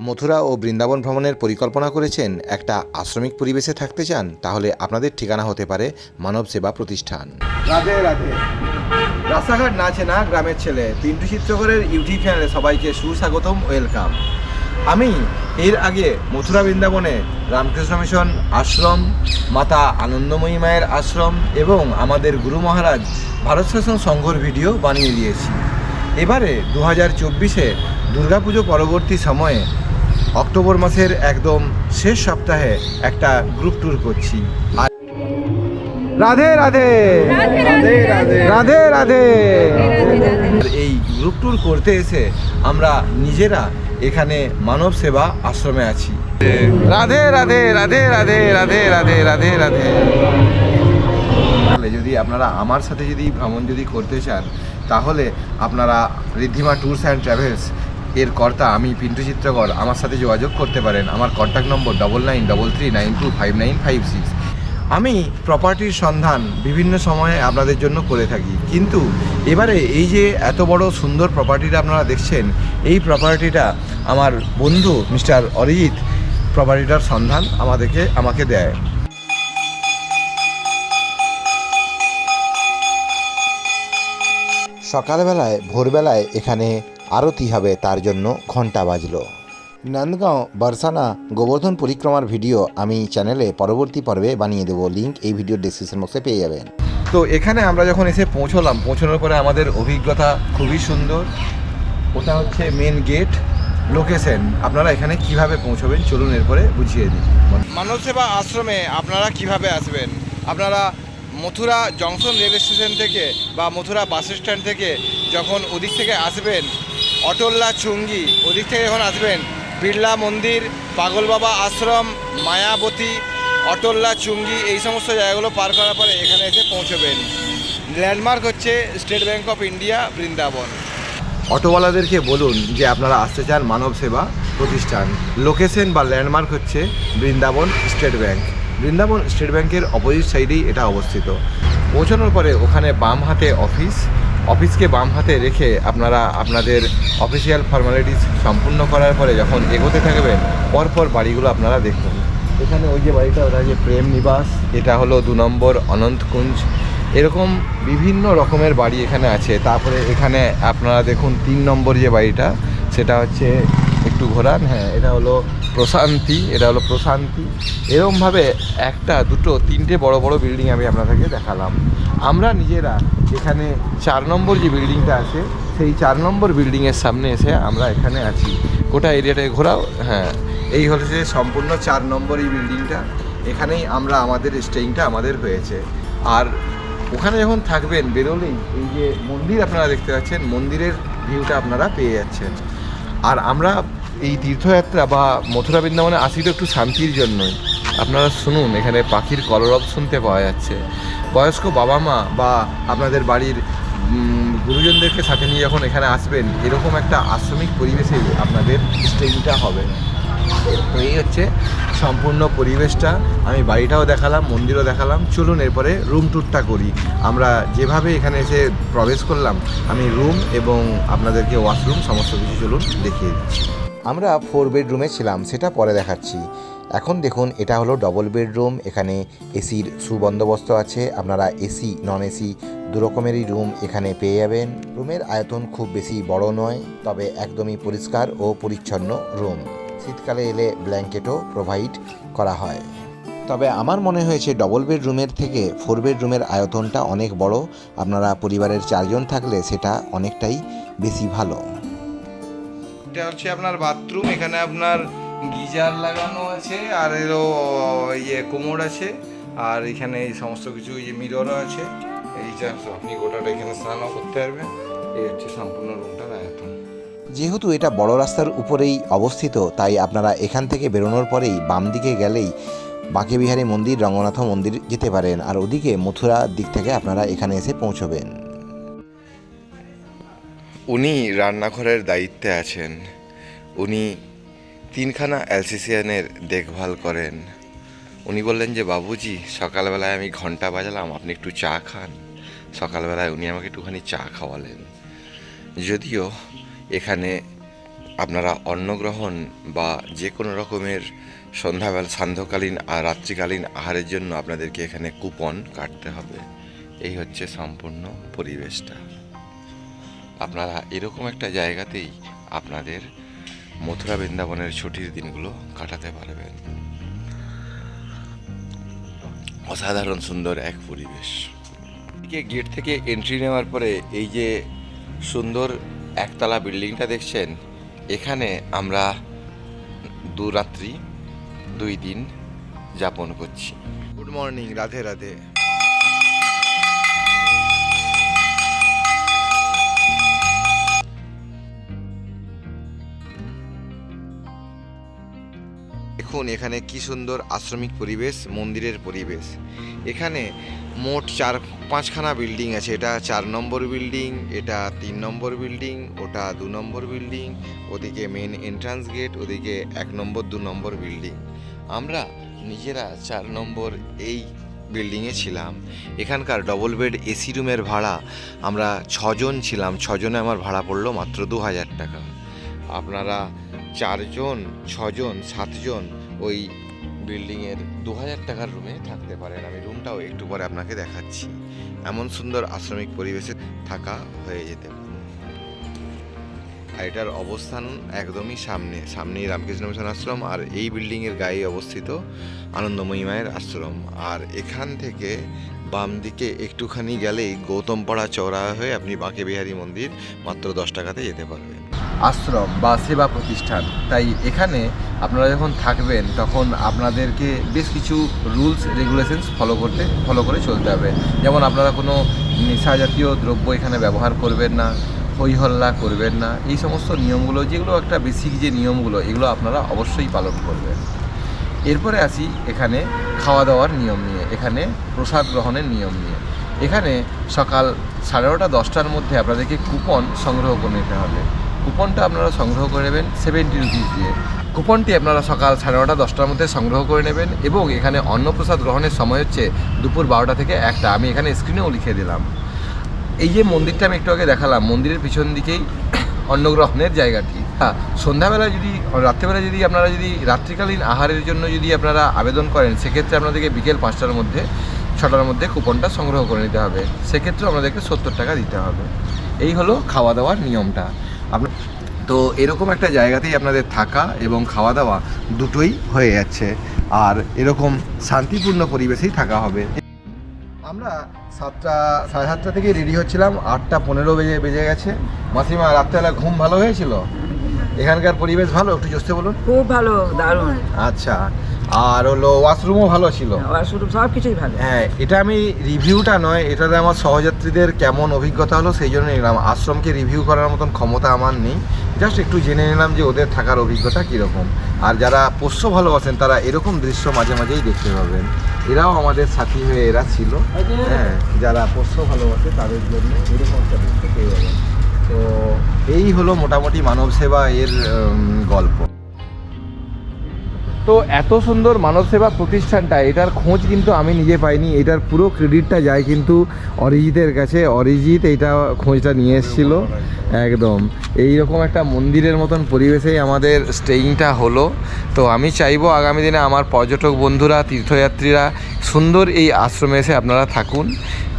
মথুরা ও বৃন্দাবন ভ্রমণের পরিকল্পনা করেছেন একটা আশ্রমিক পরিবেশে থাকতে চান, তাহলে আপনাদের ঠিকানা হতে পারে মানব সেবা প্রতিষ্ঠান। রাধে রাধে। রাস্তাঘাট না গ্রামের ছেলে, পিন্টু চিত্রকরের ইউটিউব চ্যানেলে সবাইকে সুস্বাগতম, ওয়েলকাম। আমি এর আগে মথুরা বৃন্দাবনে রামকৃষ্ণ মিশন আশ্রম, মাতা আনন্দময়ী মায়ের আশ্রম এবং আমাদের গুরু মহারাজ ভারত শাসন সংঘর ভিডিও বানিয়ে দিয়েছি। এবারে দু হাজার চব্বিশে দুর্গাপুজো পরবর্তী সময়ে অক্টোবর মাসের একদম শেষ সপ্তাহে একটা গ্রুপ ট্যুর করছি। আর রাধে রাধে। রাধে রাধে। এই গ্রুপ ট্যুর করতে এসে আমরা নিজেরা এখানে মানব সেবা আশ্রমে আছি। রাধে রাধে রাধে রাধে রাধে রাধে রাধে রাধে। তাহলে যদি আপনারা আমার সাথে যদি ভ্রমণ যদি করতে চান তাহলে আপনারা ঋদ্ধিমা ট্যুরস অ্যান্ড ট্রাভেলস এর কর্তা আমি পিন্টু চিত্রকর আমার সাথে যোগাযোগ করতে পারেন। আমার contact number double nine double three nine two five nine five six আমি প্রপার্টির সন্ধান বিভিন্ন সময়ে আপনাদের জন্য করে থাকি। কিন্তু এবারে এই যে এত বড় সুন্দর প্রপার্টিটা আপনারা দেখছেন, এই প্রপার্টিটা আমার বন্ধু মিস্টার অরিজিৎ প্রপার্টিটার সন্ধান আমাদেরকে, আমাকে দেয়। সকালবেলায়, ভোরবেলায় এখানে আরতি হবে তার জন্য ঘণ্টা বাজল। নন্দগাঁও বর্ষানা গোবর্ধন পরিক্রমার ভিডিও আমি চ্যানেলে পরবর্তী পর্বে বানিয়ে দেবো। লিঙ্ক এই ভিডিওর ডিসক্রিপশন বক্সে পেয়ে যাবেন। তো এখানে আমরা যখন এসে পৌঁছলাম পৌঁছানোর পরে আমাদের অভিজ্ঞতা খুবই সুন্দর। ওটা হচ্ছে মেন গেট লোকেশন আপনারা এখানে কীভাবে পৌঁছবেন চলুন এরপরে বুঝিয়ে দিই। মানব সেবা আশ্রমে আপনারা কীভাবে আসবেন? আপনারা মথুরা জংশন রেল স্টেশন থেকে বা মথুরা বাস স্ট্যান্ড থেকে যখন ওদিক থেকে আসবেন অটল্লা চুঙ্গি। ওদিক থেকে যখন আসবেন বিড়লা মন্দির, পাগল বাবা আশ্রম, মায়াবতী, অটল্লা চুঙ্গি, এই সমস্ত জায়গাগুলো পার করার পরে এখানে এসে পৌঁছবেন। ল্যান্ডমার্ক হচ্ছে State Bank of India, Brindaban. অটোওয়ালাদেরকে বলুন যে আপনারা আসতে চান মানব সেবা প্রতিষ্ঠান। লোকেশন বা ল্যান্ডমার্ক হচ্ছে Brindaban State Bank Brindaban State ব্যাংকের অপোজিট সাইডেই এটা অবস্থিত। পৌঁছানোর পরে ওখানে বাম হাতে অফিস অফিসকে বাম হাতে রেখে আপনারা আপনাদের অফিসিয়াল ফর্মালিটিস সম্পূর্ণ করার পরে যখন এগোতে থাকবেন, পরপর বাড়িগুলো আপনারা দেখবেন এখানে ওই যে বাড়িটা, ওটা যে প্রেম নিবাস, এটা হলো দু নম্বর অনন্তকুঞ্জ এরকম বিভিন্ন রকমের বাড়ি এখানে আছে। তারপরে এখানে আপনারা দেখুন তিন নম্বর যে বাড়িটা, সেটা হচ্ছে একটু ঘোরান। হ্যাঁ এটা হলো প্রশান্তি, এটা হলো প্রশান্তি। এরকমভাবে একটা, দুটো, তিনটে বড় বড় বিল্ডিং আমি আপনাদেরকে দেখালাম। আমরা নিজেরা এখানে চার নম্বর যে বিল্ডিংটা আছে, সেই চার নম্বর বিল্ডিংয়ের সামনে এসে আমরা এখানে আছি। গোটা এরিয়াটায় ঘোরাও হ্যাঁ। এই হচ্ছে সম্পূর্ণ চার নম্বর এই বিল্ডিংটা এখানেই আমরা আমাদের স্টেইংটা আমাদের হয়েছে। আর ওখানে যখন থাকবেন বেরোলেই এই যে মন্দির আপনারা দেখতে পাচ্ছেন, মন্দিরের ভিউটা আপনারা পেয়ে যাচ্ছেন। আর আমরা এই তীর্থযাত্রা বা মথুরা বৃন্দাবনে আসি তো একটু শান্তির জন্যই। আপনারা শুনুন, এখানে পাখির কলরব শুনতে পাওয়া যাচ্ছে। বয়স্ক বাবা মা বা আপনাদের বাড়ির গুরুজনদেরকে সাথে নিয়ে যখন এখানে আসবেন, এরকম একটা আশ্রমিক পরিবেশেই আপনাদের স্টেজটা হবে। তো এই হচ্ছে সম্পূর্ণ পরিবেশটা। আমি বাড়িটাও দেখালাম, মন্দিরও দেখালাম। চলুন এরপরে রুম ট্যুরটা করি। আমরা যেভাবে এখানে এসে প্রবেশ করলাম, আমি রুম এবং আপনাদেরকে ওয়াশরুম সমস্ত কিছু চলুন দেখিয়ে দিচ্ছি। আমরা ফোর বেডরুমে ছিলাম, সেটা পরে দেখাচ্ছি। এখন দেখুন, এটা হলো ডবল বেডরুম এখানে এসির সুবন্দোবস্ত আছে। আপনারা এসি নন এসি দু রকমেরই রুম এখানে পেয়ে যাবেন। রুমের আয়তন খুব বেশি বড় নয়, তবে একদমই পরিষ্কার ও পরিচ্ছন্ন রুম শীতকালে এলে ব্ল্যাঙ্কেটও প্রোভাইড করা হয়। তবে আমার মনে হয়েছে ডবল বেডরুমের থেকে ফোর বেডরুমের আয়তনটা অনেক বড়। আপনারা পরিবারের চারজন থাকলে সেটা অনেকটাই বেশি ভালো। এটা হচ্ছে আপনার বাথরুম, এখানে আপনার গিজার লাগানো আছে, আর এরও ইয়ে কোমর আছে, আর এখানে এই সমস্ত কিছু ইয়ে মিররও আছে। এইটা আপনি গোটাটা এখানে স্নানও করতে পারবেন। এই হচ্ছে সম্পূর্ণ রুমটার আয়তন। যেহেতু এটা বড় রাস্তার উপরেই অবস্থিত, তাই আপনারা এখান থেকে বেরোনোর পরেই বাম দিকে গেলেই বাঁকে বিহারী মন্দির, রঙ্গনাথ মন্দির যেতে পারেন। আর ওদিকে মথুরা দিক থেকে আপনারা এখানে এসে পৌঁছবেন। উনি রান্নাঘরের দায়িত্বে আছেন। উনি তিনখানা অ্যালসিসিয়ানের দেখভাল করেন। উনি বললেন যে, বাবুজি, সকালবেলায় আমি ঘণ্টা বাজালাম, আপনি একটু চা খান। সকালবেলায় উনি আমাকে একটুখানি চা খাওয়ালেন। যদিও এখানে আপনারা অন্নগ্রহণ বা যে কোনো রকমের সন্ধ্যাবেলা, সান্ধ্যকালীন আর রাত্রিকালীন আহারের জন্য আপনাদেরকে এখানে কুপন কাটতে হবে। এই হচ্ছে সম্পূর্ণ পরিবেশটা। আপনারা এরকম একটা জায়গাতেই আপনাদের মথুরা বৃন্দাবনের ছুটির দিনগুলো কাটাতে পারবেন। অসাধারণ সুন্দর এক পরিবেশ। এদিকে গেট থেকে এন্ট্রি নেওয়ার পরে এই যে সুন্দর একতলা বিল্ডিংটা দেখছেন, এখানে আমরা দু রাত্রি, দুই দিন যাপন করছি। Good morning Radhe Radhe. দেখুন এখানে কি সুন্দর আশ্রমিক পরিবেশ, মন্দিরের পরিবেশ। এখানে মোট চার, পাঁচখানা বিল্ডিং আছে। এটা চার নম্বর বিল্ডিং, এটা তিন নম্বর বিল্ডিং, ওটা দু নম্বর বিল্ডিং, ওদিকে মেন এন্ট্রান্স গেট ওদিকে এক নম্বর, দু নম্বর বিল্ডিং। আমরা নিজেরা চার নম্বর এই বিল্ডিংয়ে ছিলাম। এখানকার ডবল বেড এসি রুমের ভাড়া, আমরা ছজন ছিলাম। ছজনে আমার ভাড়া পড়ল মাত্র দু হাজার টাকা। আপনারা চারজন, ছজন, সাতজন ওই বিল্ডিংয়ের দু হাজার টাকার রুমে থাকতে পারেন। আমি রুমটাও একটু পরে আপনাকে দেখাচ্ছি। এমন সুন্দর আশ্রমিক পরিবেশে থাকা হয়ে যেতে পারে। আর এটার অবস্থান একদমই সামনে, সামনেই রামকৃষ্ণ মিশন আশ্রম আর এই বিল্ডিংয়ের গায়ে অবস্থিত আনন্দময়ী মায়ের আশ্রম। আর এখান থেকে বাম দিকে একটুখানি গেলেই গৌতমপাড়া চৌরাহা হয়ে আপনি বাঁকে বিহারী মন্দির মাত্র দশ টাকাতে যেতে পারবেন। আশ্রম বা সেবা প্রতিষ্ঠান। তাই এখানে আপনারা যখন থাকবেন, তখন আপনাদেরকে বেশ কিছু রুলস, রেগুলেশনস ফলো করতে, ফলো করে চলতে হবে। যেমন আপনারা কোনো নেশা জাতীয় দ্রব্য এখানে ব্যবহার করবেন না, হই হল্লা করবেন না, এই সমস্ত নিয়মগুলো, যেগুলো একটা বেসিক যে নিয়মগুলো, এগুলো আপনারা অবশ্যই পালন করবেন। এরপরে আসি এখানে খাওয়া দাওয়ার নিয়ম নিয়ে, এখানে প্রসাদ গ্রহণের নিয়ম নিয়ে। এখানে সকাল সাড়ে নটা দশটার মধ্যে আপনাদেরকে কুপন সংগ্রহ করে নিতে হবে। কুপনটা আপনারা সংগ্রহ করে নেবেন সেভেন্টি রুপিস দিয়ে। কুপনটি আপনারা সকাল সাড়ে নটা দশটার মধ্যে সংগ্রহ করে নেবেন এবং এখানে অন্নপ্রসাদ গ্রহণের সময় হচ্ছে দুপুর বারোটা থেকে একটা। আমি এখানে স্ক্রিনেও লিখে দিলাম। এই যে মন্দিরটা আমি একটু আগে দেখালাম, মন্দিরের পিছন দিকেই অন্নগ্রহণের জায়গাটি। হ্যাঁ সন্ধ্যাবেলা যদি রাত্রেবেলা যদি আপনারা যদি রাত্রিকালীন আহারের জন্য যদি আপনারা আবেদন করেন, সেক্ষেত্রে আপনাদেরকে বিকেল পাঁচটার মধ্যে, ছটার মধ্যে কুপনটা সংগ্রহ করে নিতে হবে। সেক্ষেত্রে আপনাদেরকে সত্তর টাকা দিতে হবে। এই হলো খাওয়া দাওয়ার নিয়মটা। আপনার তো এরকম একটা জায়গাতেই আপনাদের থাকা এবং খাওয়া দাওয়া দুটোই হয়ে যাচ্ছে। আর এরকম শান্তিপূর্ণ পরিবেশেই থাকা হবে। আমরা সাতটা সাড়ে সাতটা থেকে রেডি হচ্ছিলাম। আটটা পনেরো বেজে বেজে গেছে। মাসিমা রাত্রেবেলা ঘুম ভালো হয়েছিল? এখানকার পরিবেশ ভালো? একটু জোস্তে বলুন। খুব ভালো দারুণ। আচ্ছা। আর হলো ওয়াশরুমও ভালো ছিল। শুধু সব কিছুই ভালো। হ্যাঁ এটা আমি রিভিউটা নয় এটাতে আমার সহযাত্রীদের কেমন অভিজ্ঞতা হলো সেই জন্য নিলাম। আশ্রমকে রিভিউ করার মতন ক্ষমতা আমার নেই। জাস্ট একটু জেনে নিলাম যে ওদের থাকার অভিজ্ঞতা কীরকম। আর যারা পোষ্য ভালোবাসেন তারা এরকম দৃশ্য মাঝে মাঝেই দেখতে পাবেন। এরাও আমাদের সাথী হয়ে এরা ছিল। হ্যাঁ যারা পোষ্য ভালোবাসে তাদের জন্য এরকম একটা দৃশ্য পেয়ে যাবেন। তো এই হলো মোটামুটি মানব সেবা এর গল্প। তো এত সুন্দর মানব সেবা প্রতিষ্ঠানটা, এটার খোঁজ কিন্তু আমি নিজে পাইনি। এটার পুরো ক্রেডিটটা যায় কিন্তু অরিজিতের কাছে। অরিজিৎ এইটা খোঁজটা নিয়ে এসেছিল। একদম। এই রকম একটা মন্দিরের মতন পরিবেশেই আমাদের স্টেইংটা হলো। তো আমি চাইব আগামী দিনে আমার পর্যটক বন্ধুরা, তীর্থযাত্রীরা সুন্দর এই আশ্রমে এসে আপনারা থাকুন।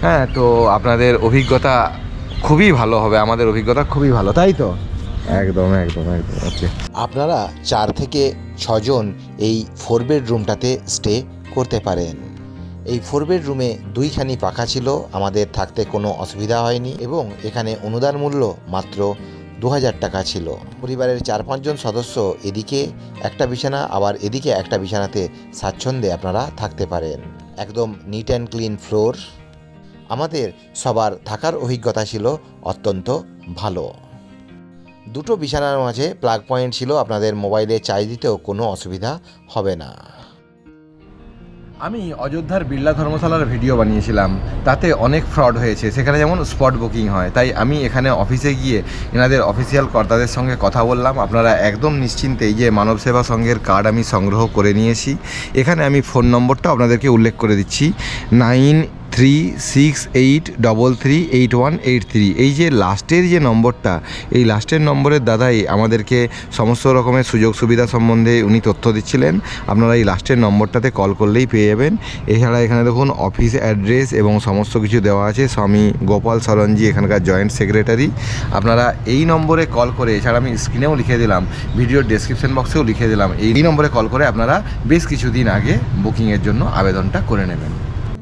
হ্যাঁ তো আপনাদের অভিজ্ঞতা খুবই ভালো হবে। আমাদের অভিজ্ঞতা খুবই ভালো, তাই তো? একদম একদম একদম ওকে আপনারা চার থেকে ছজন এই ফোর বেডরুমটাতে স্টে করতে পারেন। এই ফোর বেডরুমে দুইখানি পাখা ছিল, আমাদের থাকতে কোনো অসুবিধা হয়নি এবং এখানে অনুদান মূল্য মাত্র দু হাজার টাকা ছিল। পরিবারের চার পাঁচজন সদস্য এদিকে একটা বিছানা, আবার এদিকে একটা বিছানাতে স্বাচ্ছন্দ্যে আপনারা থাকতে পারেন। একদম নিট অ্যান্ড ক্লিন ফ্লোর আমাদের সবার থাকার অভিজ্ঞতা ছিল অত্যন্ত ভালো। দুটো বিছানার মাঝে প্লাগ পয়েন্ট ছিল, আপনাদের মোবাইলে চার্জ দিতেও কোনো অসুবিধা হবে না। আমি অযোধ্যার বিড়লা ধর্মশালার ভিডিও বানিয়েছিলাম, তাতে অনেক ফ্রড হয়েছে, সেখানে যেমন স্পট বুকিং হয়, তাই আমি এখানে অফিসে গিয়ে এনাদের অফিসিয়াল কর্তাদের সঙ্গে কথা বললাম। আপনারা একদম নিশ্চিন্তে যে মানব সেবা সংঘের কার্ড আমি সংগ্রহ করে নিয়েছি। এখানে আমি ফোন নম্বরটা আপনাদেরকে উল্লেখ করে দিচ্ছি, nine three six eight double three eight one eight three এই যে লাস্টের যে নম্বরটা, এই লাস্টের নম্বরের দাদাই আমাদেরকে সমস্ত রকমের সুযোগ সুবিধা সম্বন্ধে উনি তথ্য দিচ্ছিলেন। আপনারা এই লাস্টের নম্বরটাতে কল করলেই পেয়ে যাবেন। এছাড়া এখানে দেখুন অফিস অ্যাড্রেস এবং সমস্ত কিছু দেওয়া আছে। স্বামী গোপাল সরঞ্জি এখানকার জয়েন্ট সেক্রেটারি। আপনারা এই নম্বরে কল করে, এছাড়া আমি স্ক্রিনেও লিখে দিলাম ভিডিওর ডেসক্রিপশন বক্সেও লিখে দিলাম, এই নম্বরে কল করে আপনারা বেশ কিছুদিন আগে বুকিংয়ের জন্য আবেদনটা করে নেবেন।